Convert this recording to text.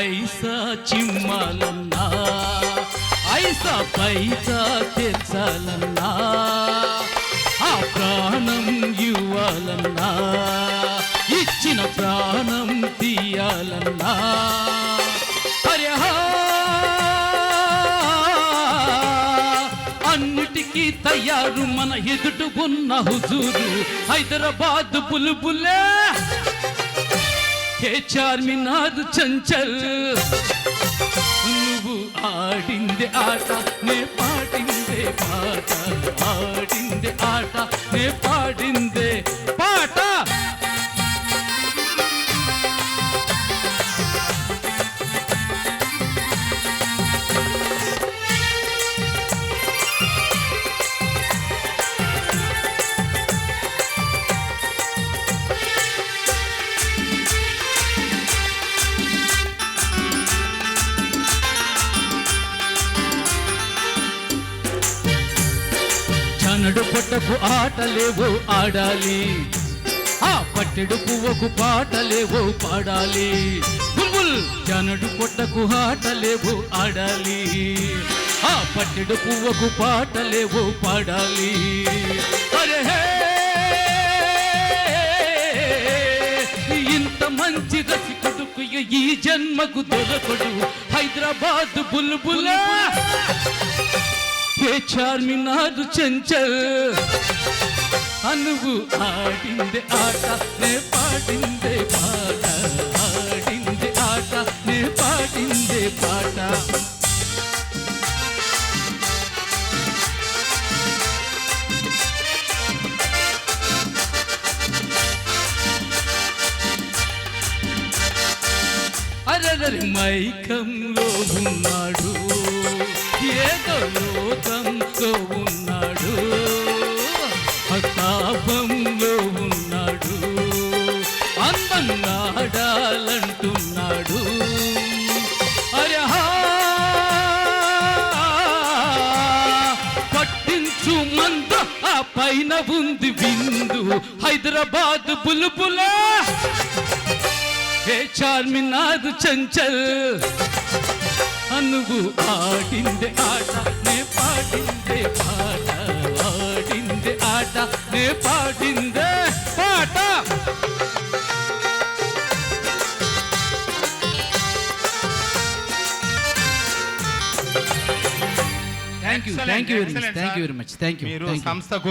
పైసా చిమ్మాలన్నా ఐసా పైసా తెచ్చాలన్నా ఆ ప్రాణం ఇవ్వాలన్నా ఇచ్చిన ప్రాణం తీయాలన్నా. అన్నిటికీ తయారు మన ఎదుట ఉన్న హుజూరు. హైదరాబాద్ బుల్బులే హే చార్మినార్ చంచల్ నువ్వు ఆడిందే ఆట నే పాడిందే పాట ఆడిందే ఆట నే పాడిందే చనడు పొట్టకు ఆటలేవో ఆడాలి. ఆ పట్టెడు పువ్వకు పాటలేవో పాడాలి. బుల్బుల్ జనడు పొట్టకు ఆటలేవో ఆడాలి. ఆ పట్టెడు పువ్వకు పాటలేవో పాడాలి. అరే ఇంత మంచి రసికుడుకు ఈ జన్మకు దొరకడు. హైదరాబాద్ బుల్బులా! ఏ చార్మినారు చెంచల్. అనువు ఆడిందే ఆట నే పాడిందే పాట. ఆడిందే ఆట నే పాడిందే పాట. అరరరి మైకంలో ఉన్నాడు. ఏదో లోకంలో ఉన్నాడు. అతాపంలో ఉన్నాడు. అందంగాడాలంటున్నాడు పట్టించు మంద ఆ పైన ఉంది బిందు హైదరాబాద్ బుల్బులా! హే చార్మినార్ చంచల్? అనువు ఆడిందే ఆట నే పాడిందే పాట ఆడిందే ఆట నే పాడిందే పాట. Thank you thank you very much thank you very much thank you సంస్థకు